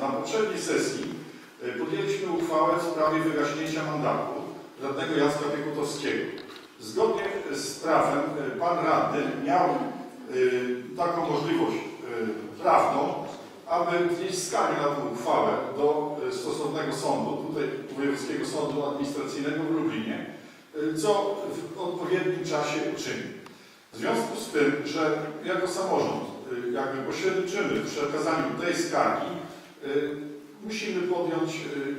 na poprzedniej sesji y, podjęliśmy uchwałę w sprawie wygaśnięcia mandatu radnego Jacka Piekutowskiego. Zgodnie z prawem y, pan radny miał y, taką możliwość prawną, aby wnieść skargę na tę uchwałę do stosownego sądu, tutaj Wojewódzkiego Sądu Administracyjnego w Lublinie, co w odpowiednim czasie uczynił. W związku z tym, że jako samorząd jakby pośredniczymy w przekazaniu tej skargi, musimy podjąć,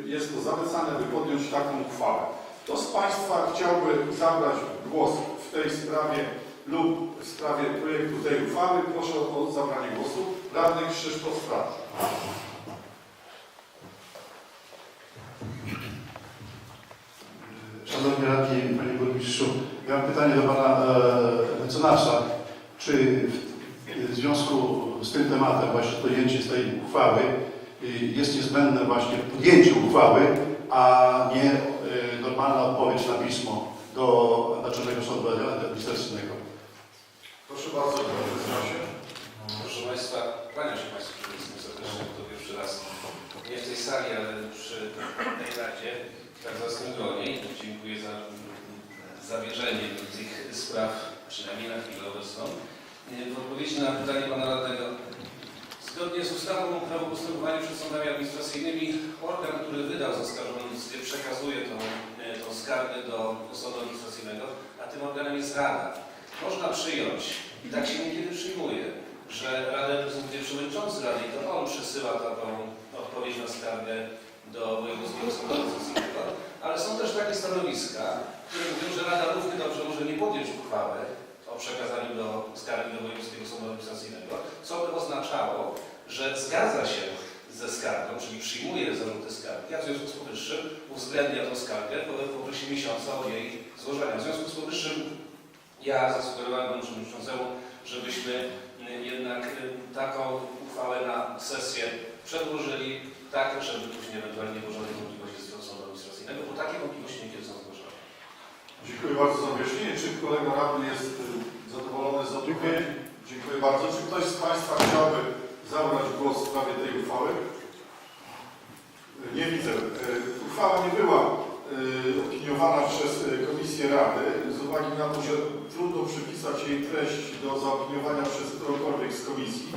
y, jest to zalecane, by podjąć taką uchwałę. Kto z Państwa chciałby zabrać głos w tej sprawie lub w sprawie projektu tej uchwały, proszę o zabranie głosu. Radny Krzysztof Sprawcz. Szanowni Radni, Panie Burmistrzu, ja mam pytanie do Pana e, Mecenasa. Czy w, związku z tym tematem, właśnie podjęcie tej uchwały, y, jest niezbędne właśnie podjęcie uchwały, a nie e, normalna odpowiedź na pismo do Naczelnego Sądu Administracyjnego? Proszę bardzo. Proszę Państwa, kłaniam się Państwu wszystkim serdecznie, to pierwszy raz nie w tej sali, ale przy tej radzie, w tak zacnym gronie. Dziękuję za zawierzenie tych spraw, przynajmniej na chwilę obecną. W odpowiedzi na pytanie Pana Radnego, zgodnie z ustawą o prawo postępowania przed sądami administracyjnymi, organ, który wydał zaskarżonictwie, przekazuje tą, tą skargę do sądu administracyjnego, a tym organem jest Rada. Można przyjąć, i tak się niekiedy przyjmuje, że Radę reprezentuje przewodniczący Rady i to on przesyła taką odpowiedź na skargę do Wojewódzkiego Sądu Administracyjnego, ale są też takie stanowiska, które mówią, że Rada równie dobrze może nie podjąć uchwały przekazaniu do skargi do Wojewódzkiego Sądu Administracyjnego, co by oznaczało, że zgadza się ze skargą, czyli przyjmuje zarzuty skargi, a w związku z powyższym uwzględnia tę skargę w okresie miesiąca od jej złożenia. W związku z powyższym ja zasugerowałem panu przewodniczącemu, żebyśmy y, jednak y, taką uchwałę na sesję przedłożyli, tak, żeby później ewentualnie nie było żadnych wątpliwości z sądu administracyjnego, bo takie wątpliwości niekiedy są zgłaszane. Dziękuję bardzo za wyjaśnienie. Kolega radny jest y, zadowolony z odpowiedzi? Dziękuję bardzo. Czy ktoś z Państwa chciałby zabrać głos w sprawie tej uchwały? Nie widzę. Y, Uchwała nie była y, opiniowana przez Komisję Rady z uwagi na to, że trudno przypisać jej treść do zaopiniowania przez którąkolwiek z komisji.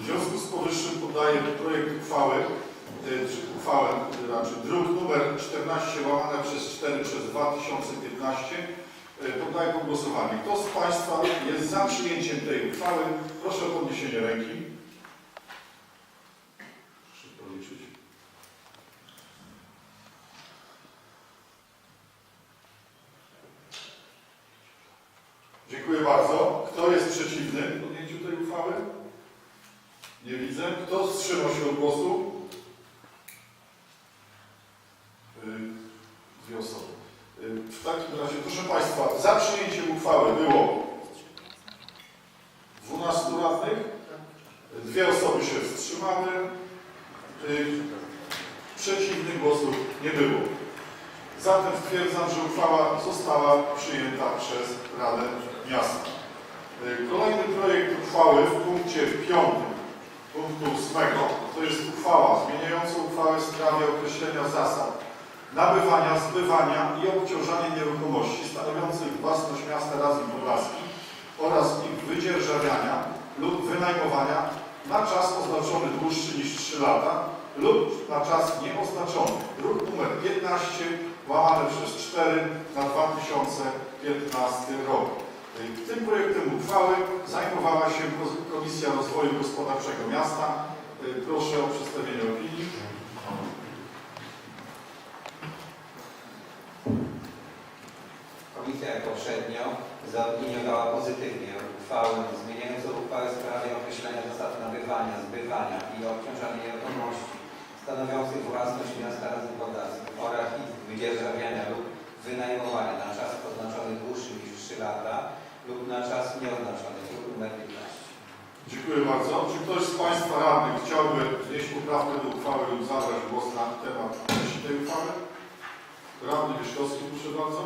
W związku z powyższym podaję projekt uchwały, czy uchwałę, znaczy druk numer 14 łamane przez 4 przez 2015 y, poddaję pod głosowanie. Kto z Państwa jest za przyjęciem tej uchwały? Proszę o podniesienie ręki. Proszę policzyć. Dziękuję bardzo. Kto jest przeciwny podjęciu tej uchwały? Nie widzę. Kto wstrzymał się od głosu? Y, Dwie osoby. Y, W takim razie, proszę Państwa, za przyjęciem uchwały było 12 radnych. Dwie osoby się wstrzymały. Y, Przeciwnych głosów nie było. Zatem stwierdzam, że uchwała została przyjęta przez Radę Miasta. Y, Kolejny projekt uchwały w punkcie 5 punktu 8 to jest uchwała zmieniająca uchwałę w sprawie określenia zasad nabywania, zbywania i obciążania nieruchomości stanowiących własność miasta Razem Podlaski oraz ich wydzierżawiania lub wynajmowania na czas oznaczony dłuższy niż 3 lata lub na czas nieoznaczony. Druk numer 15 łamane przez 4 na 2015 rok. Tym projektem uchwały zajmowała się Komisja Rozwoju Gospodarczego Miasta. Proszę o przedstawienie opinii. Komisja jak poprzednio zaopiniowała pozytywnie uchwałę zmieniającą uchwałę w sprawie określenia zasad nabywania, zbywania i obciążania nieruchomości stanowiących własność miasta Razem Podlaskich oraz ich wydzierżawiania lub wynajmowania na czas oznaczony dłuższy niż 3 lata lub na czas nieoznaczony, druk nr 15. Dziękuję bardzo. Czy ktoś z Państwa radnych chciałby wnieść poprawkę do uchwały lub zabrać głos na temat treści tej uchwały? Radny Wieszkowski, proszę bardzo.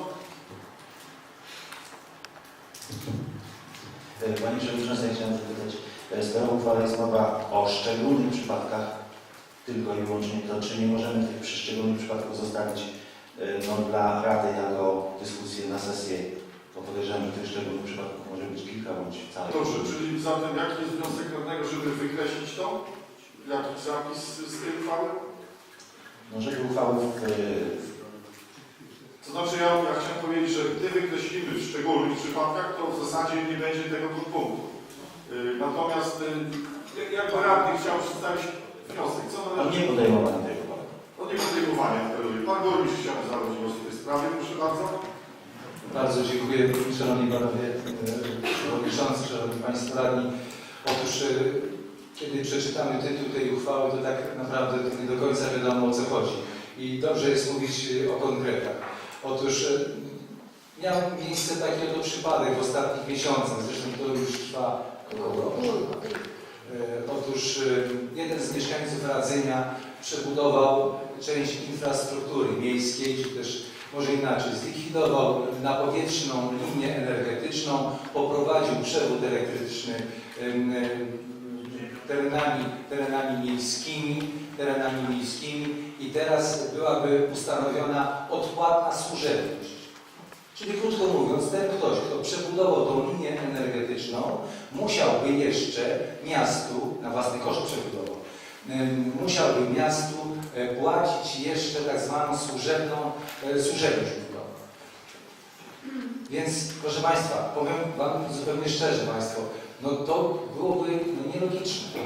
Panie Przewodniczący, ja chciałem zapytać, e, skoro uchwała jest mowa o szczególnych przypadkach, tylko i wyłącznie to, czy nie możemy tych poszczególnych przypadków zostawić e, no, dla Rady jako dyskusję na sesję, bo podejrzewam, że tych szczególnych przypadków może być kilka bądź wcale. Dobrze, czyli zatem jaki jest wniosek radnego, żeby wykreślić to? Jaki zapis z tej uchwały? No, żeby uchwały w, w To znaczy ja, ja chciałem powiedzieć, że gdy wykreślimy w szczególnych przypadkach, to w zasadzie nie będzie tego podpunktu. Yy, Natomiast jak- jakby radny chciał przedstawić wniosek, co należy nie podejmowania tego tematu. od niepodejmowania. Pan burmistrz chciał zabrać głos w tej sprawie, proszę bardzo. Bardzo dziękuję Szanowni Panowie e, Przewodniczący, Szanowni Państwo Radni. Otóż e, kiedy przeczytamy tytuł tej uchwały, to tak naprawdę to nie do końca wiadomo o co chodzi. I dobrze jest mówić e, o konkretach. Otóż e, miał miejsce taki oto przypadek w ostatnich miesiącach, zresztą to już trwa około roku. E, Otóż e, jeden z mieszkańców Radzenia przebudował część infrastruktury miejskiej, czy też może inaczej, zlikwidował napowietrzną linię energetyczną, poprowadził przewód elektryczny terenami, terenami miejskimi, terenami miejskimi i teraz byłaby ustanowiona odpłatna służebność. Czyli krótko mówiąc, ten ktoś, kto przebudował tą linię energetyczną, musiałby jeszcze miastu, na własny koszt przebudował, musiałby miastu e, płacić jeszcze tak zwaną służebną, e, służebność budowlaną. Więc proszę Państwa, powiem Wam zupełnie szczerze Państwo, no to byłoby no, nielogiczne.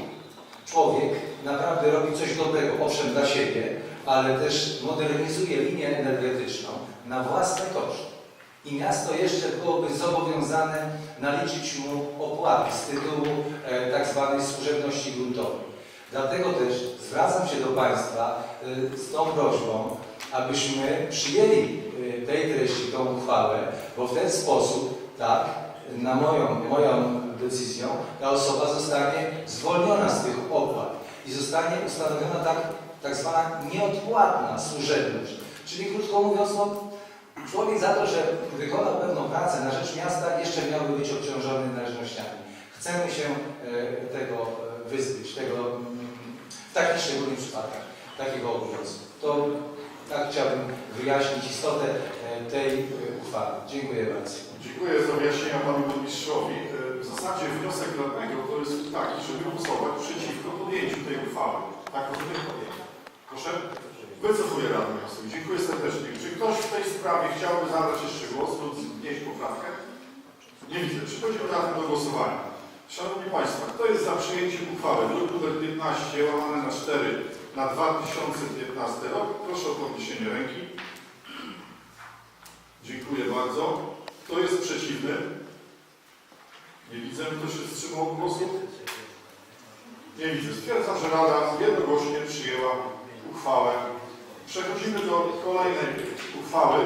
Człowiek naprawdę robi coś dobrego, owszem dla siebie, ale też modernizuje linię energetyczną na własne koszty. I miasto jeszcze byłoby zobowiązane naliczyć mu opłaty z tytułu e, tak zwanej służebności gruntowej. Dlatego też zwracam się do Państwa e, z tą prośbą, abyśmy przyjęli e, tej treści tą uchwałę, bo w ten sposób, tak, na moją, moją decyzją, ta osoba zostanie zwolniona z tych opłat i zostanie ustanowiona tak, tak zwana nieodpłatna służebność. Czyli krótko mówiąc, no, człowiek za to, że wykonał pewną pracę na rzecz miasta, jeszcze miałby być obciążony należnościami. Chcemy się e, tego e, wyzbyć, tego mm, w takich szczególnych przypadkach, takiego obowiązku. To tak chciałbym wyjaśnić istotę e, tej uchwały. Dziękuję bardzo. Dziękuję za wyjaśnienia panu burmistrzowi. W zasadzie wniosek radnego to jest taki, żeby głosować przeciwko podjęciu tej uchwały. Tak rozumiem? Proszę? Wycofuję radny wniosek. Dziękuję serdecznie. Czy ktoś w tej sprawie chciałby zabrać jeszcze głos lub wnieść poprawkę? Nie widzę. Przechodzimy zatem do głosowania. Szanowni Państwo, kto jest za przyjęciem uchwały druk nr 15 łamane na 4 na 2015 rok? Proszę o podniesienie ręki. Dziękuję bardzo. Kto jest przeciwny? Nie widzę. Kto się wstrzymał głosu? Nie widzę. Stwierdzam, że Rada jednogłośnie przyjęła uchwałę. Przechodzimy do kolejnej uchwały